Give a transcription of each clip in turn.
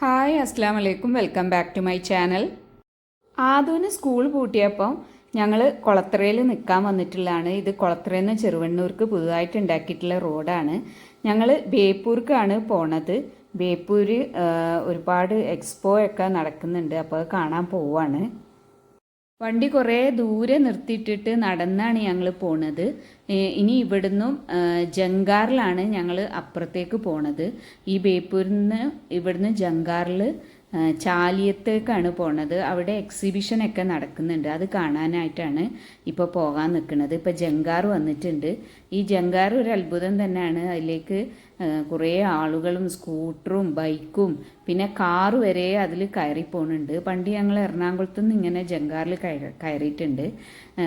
Hi അസ്സാം വലൈക്കും welcome back to my channel. ആദുവിന് school പൂട്ടിയപ്പം ഞങ്ങൾ കുളത്തറയിൽ നിൽക്കാൻ വന്നിട്ടുള്ളതാണ്. ഇത് കുളത്തറയിൽ നിന്ന് ചെറുവണ്ണൂർക്ക് പുതുതായിട്ട് ഉണ്ടാക്കിയിട്ടുള്ള റോഡാണ്. ഞങ്ങൾ ബേപ്പൂർക്കാണ് പോണത്. ബേപ്പൂർ ഒരുപാട് എക്സ്പോ ഒക്കെ നടക്കുന്നുണ്ട്. അപ്പോൾ കാണാൻ പോവാണ്. വണ്ടി കുറേ ദൂരെ നിർത്തിയിട്ടിട്ട് നടന്നാണ് ഞങ്ങൾ പോണത്. ഇനി ഇവിടുന്നും ജങ്കാറിലാണ് ഞങ്ങൾ അപ്പുറത്തേക്ക് പോണത്. ഈ ബേപ്പൂരിൽ നിന്ന് ഇവിടുന്ന് ജങ്കാറിൽ ചാലിയത്തേക്കാണ് പോണത്. അവിടെ എക്സിബിഷൻ ഒക്കെ നടക്കുന്നുണ്ട്. അത് കാണാനായിട്ടാണ് ഇപ്പോൾ പോകാൻ നിൽക്കുന്നത് ഇപ്പോൾ ജങ്കാർ വന്നിട്ടുണ്ട്. ഈ ജങ്കാർ ഒരു അത്ഭുതം തന്നെയാണ്. അതിലേക്ക് കുറേ ആളുകളും സ്കൂട്ടറും ബൈക്കും പിന്നെ കാറ് വരെ അതിൽ കയറി പോകുന്നുണ്ട് പണ്ട് ഞങ്ങൾ എറണാകുളത്ത് നിന്ന് ഇങ്ങനെ ജങ്കാറിൽ കയറി കയറിയിട്ടുണ്ട്.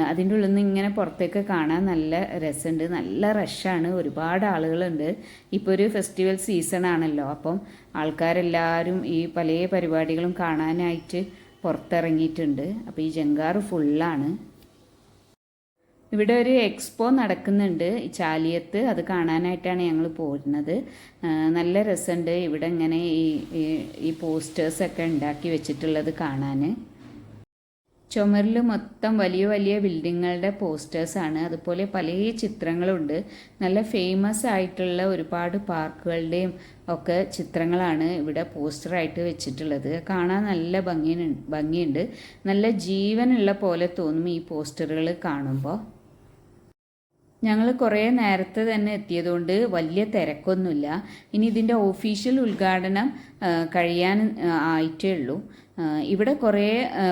അതിന്റെ ഉള്ളിൽ നിന്ന് ഇങ്ങനെ പുറത്തേക്ക് കാണാൻ നല്ല രസമുണ്ട്. നല്ല റഷാണ്. ഒരുപാട് ആളുകളുണ്ട്. ഇപ്പോൾ ഒരു ഫെസ്റ്റിവൽ സീസൺ ആണല്ലോ. അപ്പം ആൾക്കാരെല്ലാവരും ഈ പല പരിപാടികളും കാണാനായിട്ട് പുറത്തിറങ്ങിയിട്ടുണ്ട്. അപ്പോൾ ഈ ജങ്കാറ് ഫുള്ളാണ് ഇവിടെ ഒരു എക്സ്പോ നടക്കുന്നുണ്ട്. ചാലിയത്ത് അത് കാണാനായിട്ടാണ് ഞങ്ങൾ പോരുന്നത് നല്ല രസമുണ്ട് ഇവിടെ ഇങ്ങനെ ഈ ഈ- പോസ്റ്റേഴ്സൊക്കെ ഉണ്ടാക്കി വെച്ചിട്ടുള്ളത് കാണാൻ ചുമരിൽ മൊത്തം വലിയ വലിയ ബിൽഡിങ്ങുകളുടെ പോസ്റ്റേഴ്സാണ് അതുപോലെ പല ചിത്രങ്ങളുണ്ട്. നല്ല ഫേമസ് ആയിട്ടുള്ള ഒരുപാട് പാർക്കുകളുടെയും ഒക്കെ ചിത്രങ്ങളാണ് ഇവിടെ പോസ്റ്ററായിട്ട് വെച്ചിട്ടുള്ളത്. കാണാൻ നല്ല ഭംഗി ഭംഗിയുണ്ട്. നല്ല ജീവനുള്ള പോലെ തോന്നും ഈ പോസ്റ്ററുകൾ കാണുമ്പോൾ ഞങ്ങൾ കുറേ നേരത്തെ തന്നെ എത്തിയതുകൊണ്ട് വലിയ തിരക്കൊന്നുമില്ല. ഇനി ഇതിന്റെ ഒഫീഷ്യൽ ഉദ്ഘാടനം കഴിയാൻ ആയിട്ടേ ഉള്ളൂ. ഇവിടെ കുറേ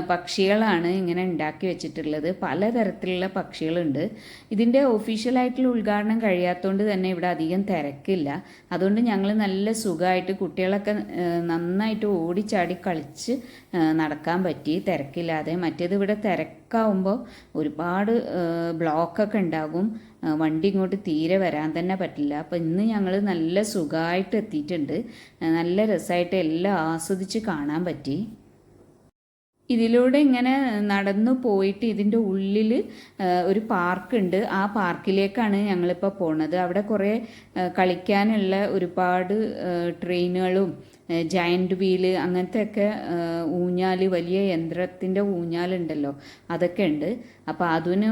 പക്ഷികളാണ് ഇങ്ങനെ ഉണ്ടാക്കി വെച്ചിട്ടുള്ളത്. പലതരത്തിലുള്ള പക്ഷികളുണ്ട്. ഇതിന്റെ ഒഫീഷ്യലായിട്ടുള്ള ഉദ്ഘാടനം കഴിയാത്തതുകൊണ്ട് തന്നെ ഇവിടെ അധികം തിരക്കില്ല. അതുകൊണ്ട് ഞങ്ങൾ നല്ല സുഖമായിട്ട് കുട്ടികളൊക്കെ നന്നായിട്ട് ഓടിച്ചാടി കളിച്ച് നടക്കാൻ പറ്റി. തിരക്കില്ലാതെ. മറ്റേത് ഇവിടെ തിരക്കാവുമ്പോൾ ഒരുപാട് ബ്ലോക്കൊക്കെ ഉണ്ടാകും. വണ്ടി ഇങ്ങോട്ട് തീരെ വരാൻ തന്നെ പറ്റില്ല. അപ്പോൾ ഇന്ന് ഞങ്ങൾ നല്ല സുഖമായിട്ട് എത്തിയിട്ടുണ്ട്. നല്ല രസമായിട്ട് എല്ലാം ആസ്വദിച്ച് കാണാൻ പറ്റി. ഇതിലൂടെ ഇങ്ങനെ നടന്നു പോയിട്ട് ഇതിന്റെ ഉള്ളിൽ ഒരു പാർക്കുണ്ട്. ആ പാർക്കിലേക്കാണ് ഞങ്ങളിപ്പോൾ പോണത്. അവിടെ കുറേ കളിക്കാനുള്ള ഒരുപാട് ട്രെയിനുകളും ജയന്റ് വീൽ അങ്ങനത്തെ ഒക്കെ ഊഞ്ഞാൽ വലിയ യന്ത്രത്തിന്റെ ഊഞ്ഞാലുണ്ടല്ലോ അതൊക്കെ ഉണ്ട് അപ്പോൾ അതിന്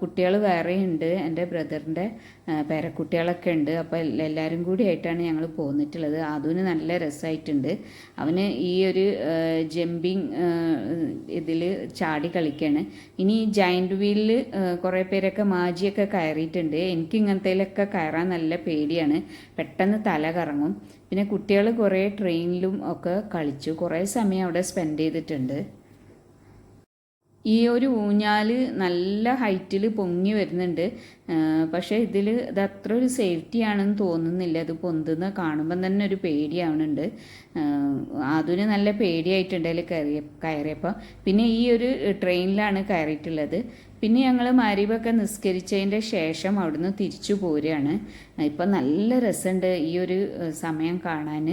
കുട്ടികൾ വേറെയുണ്ട് എന്റെ ബ്രദറിന്റെ പേരക്കുട്ടികളൊക്കെ ഉണ്ട് അപ്പോൾ എല്ലാവരും കൂടി ആയിട്ടാണ് ഞങ്ങൾ പോന്നിട്ടുള്ളത്. അതിന് നല്ല രസമായിട്ടുണ്ട് അവന് ഈ ഒരു ജമ്പിങ് ഇതിൽ ചാടി കളിക്കുകയാണ് ഇനി ഈ ജയന്റ് വീലിൽ കുറേ പേരൊക്കെ മാജിയൊക്കെ കയറിയിട്ടുണ്ട്. എനിക്ക് ഇങ്ങനത്തേലൊക്കെ കയറാൻ നല്ല പേടിയാണ്. പെട്ടെന്ന് തല കറങ്ങും. പിന്നെ കുട്ടികൾ കുറേ ട്രെയിനിലും ഒക്കെ കളിച്ചു. കുറേ സമയം അവിടെ സ്പെൻഡ് ചെയ്തിട്ടുണ്ട്. ഈ ഒരു ഊഞ്ഞാൽ നല്ല ഹൈറ്റിൽ പൊങ്ങി വരുന്നുണ്ട്. പക്ഷേ ഇതിൽ ഇത് അത്ര ഒരു സേഫ്റ്റി ആണെന്ന് തോന്നുന്നില്ല. ഇത് പൊന്തുന്ന കാണുമ്പം തന്നെ ഒരു പേടിയാവുന്നുണ്ട്. അതിന് നല്ല പേടിയായിട്ടുണ്ട് അതിൽ കയറിയ കയറിയപ്പോൾ പിന്നെ ഈ ഒരു ട്രെയിനിലാണ് കയറിയിട്ടുള്ളത്. പിന്നെ ഞങ്ങൾ മാരീബൊക്കെ നിസ്കരിച്ചതിന്റെ ശേഷം അവിടുന്ന് തിരിച്ചു പോരുകയാണ്. ഇപ്പം നല്ല രസമുണ്ട് ഈ ഒരു സമയം കാണാൻ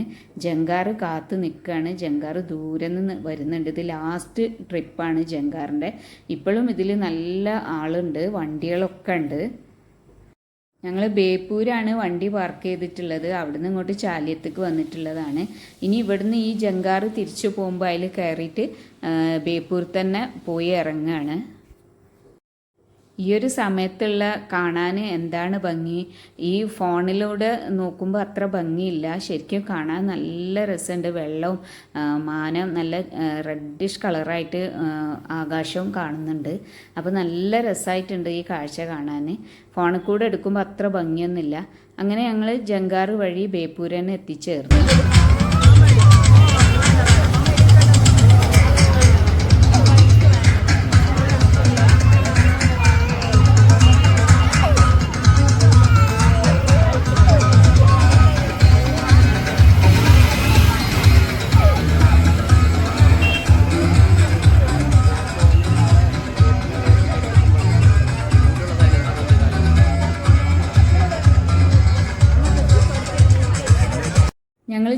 ജങ്കാറ് കാത്തു നിൽക്കുകയാണ് ജങ്കാറ് ദൂരെ നിന്ന് വരുന്നുണ്ട്. ഇത് ലാസ്റ്റ് ട്രിപ്പാണ് ജങ്കാറിന്റെ ഇപ്പോഴും ഇതിൽ നല്ല ആളുണ്ട്. വണ്ടികളൊക്കെ ഉണ്ട്. ഞങ്ങൾ ബേപ്പൂരാണ് വണ്ടി പാർക്ക് ചെയ്തിട്ടുള്ളത്. അവിടുന്ന് ഇങ്ങോട്ട് ചാലിയത്തേക്ക് വന്നിട്ടുള്ളതാണ്. ഇനി ഇവിടുന്ന് ഈ ജങ്കാറ് തിരിച്ചു പോകുമ്പോൾ അതിൽ കയറിയിട്ട് ബേപ്പൂർ തന്നെ പോയി ഇറങ്ങുകയാണ് ഈ ഒരു സമയത്തുള്ള കാണാൻ എന്താണ് ഭംഗി? ഈ ഫോണിലൂടെ നോക്കുമ്പോൾ അത്ര ഭംഗിയില്ല. ശരിക്കും കാണാൻ നല്ല രസമുണ്ട്. വെള്ളവും മാനം നല്ല റെഡിഷ് കളറായിട്ട് ആകാശവും കാണുന്നുണ്ട്. അപ്പോൾ നല്ല രസമായിട്ടുണ്ട് ഈ കാഴ്ച കാണാൻ. ഫോണിൽ കൂടെ എടുക്കുമ്പോൾ അത്ര ഭംഗിയൊന്നുമില്ല. അങ്ങനെ ഞങ്ങൾ ജങ്കാറ് വഴി ബേപ്പൂരനെ എത്തിച്ചേർന്നു.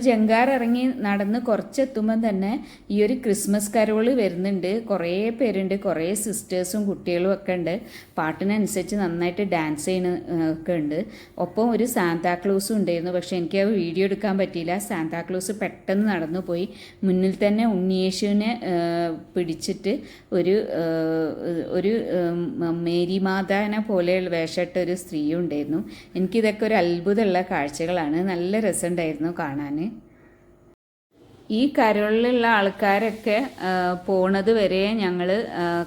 ജങ്കാർ ഇറങ്ങി നടന്ന് കുറച്ചെത്തുമ്പം തന്നെ ഈ ഒരു ക്രിസ്മസ് കരോൾ വരുന്നുണ്ട്. കുറേ പേരുണ്ട്. കുറേ സിസ്റ്റേഴ്സും കുട്ടികളും ഒക്കെ ഉണ്ട്. പാട്ടിനനുസരിച്ച് നന്നായിട്ട് ഡാൻസ് ചെയ്യുന്ന ഒക്കെ ഉണ്ട്. ഒപ്പം ഒരു സാന്താക്ലൂസും ഉണ്ടായിരുന്നു. പക്ഷേ എനിക്ക് ആ വീഡിയോ എടുക്കാൻ പറ്റിയില്ല. സാന്താക്ലൂസ് പെട്ടെന്ന് നടന്നു പോയി. മുന്നിൽ തന്നെ ഉണ്ണിയേശുവിനെ പിടിച്ചിട്ട് ഒരു ഒരു മേരി മാതാവിനെ പോലെയുള്ള വേഷമിട്ട ഒരു സ്ത്രീയും ഉണ്ടായിരുന്നു. എനിക്കിതൊക്കെ ഒരു അത്ഭുതമുള്ള കാഴ്ചകളാണ്. നല്ല രസമുണ്ടായിരുന്നു കാണാൻ. ഈ കരളിലുള്ള ആൾക്കാരൊക്കെ പോണത് വരെ ഞങ്ങൾ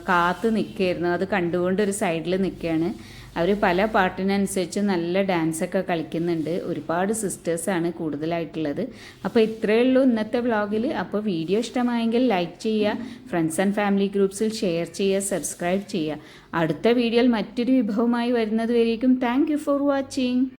കാത്ത് നിൽക്കുകയായിരുന്നു അത് കണ്ടുകൊണ്ട് ഒരു സൈഡിൽ നിൽക്കുകയാണ് അവർ പല പാട്ടിനനുസരിച്ച് നല്ല ഡാൻസൊക്കെ കളിക്കുന്നുണ്ട്. ഒരുപാട് സിസ്റ്റേഴ്സാണ് കൂടുതലായിട്ടുള്ളത്. അപ്പോൾ ഇത്രയേ ഉള്ളൂ ഇന്നത്തെ വ്ളോഗിൽ അപ്പോൾ വീഡിയോ ഇഷ്ടമായെങ്കിൽ ലൈക്ക് ചെയ്യുക ഫ്രണ്ട്സ് ആൻഡ് ഫാമിലി ഗ്രൂപ്പ്സിൽ ഷെയർ ചെയ്യുക സബ്സ്ക്രൈബ് ചെയ്യുക. അടുത്ത വീഡിയോയിൽ മറ്റൊരു വിഭവമായി വരുന്നത് വരേക്കും. Thank for watching.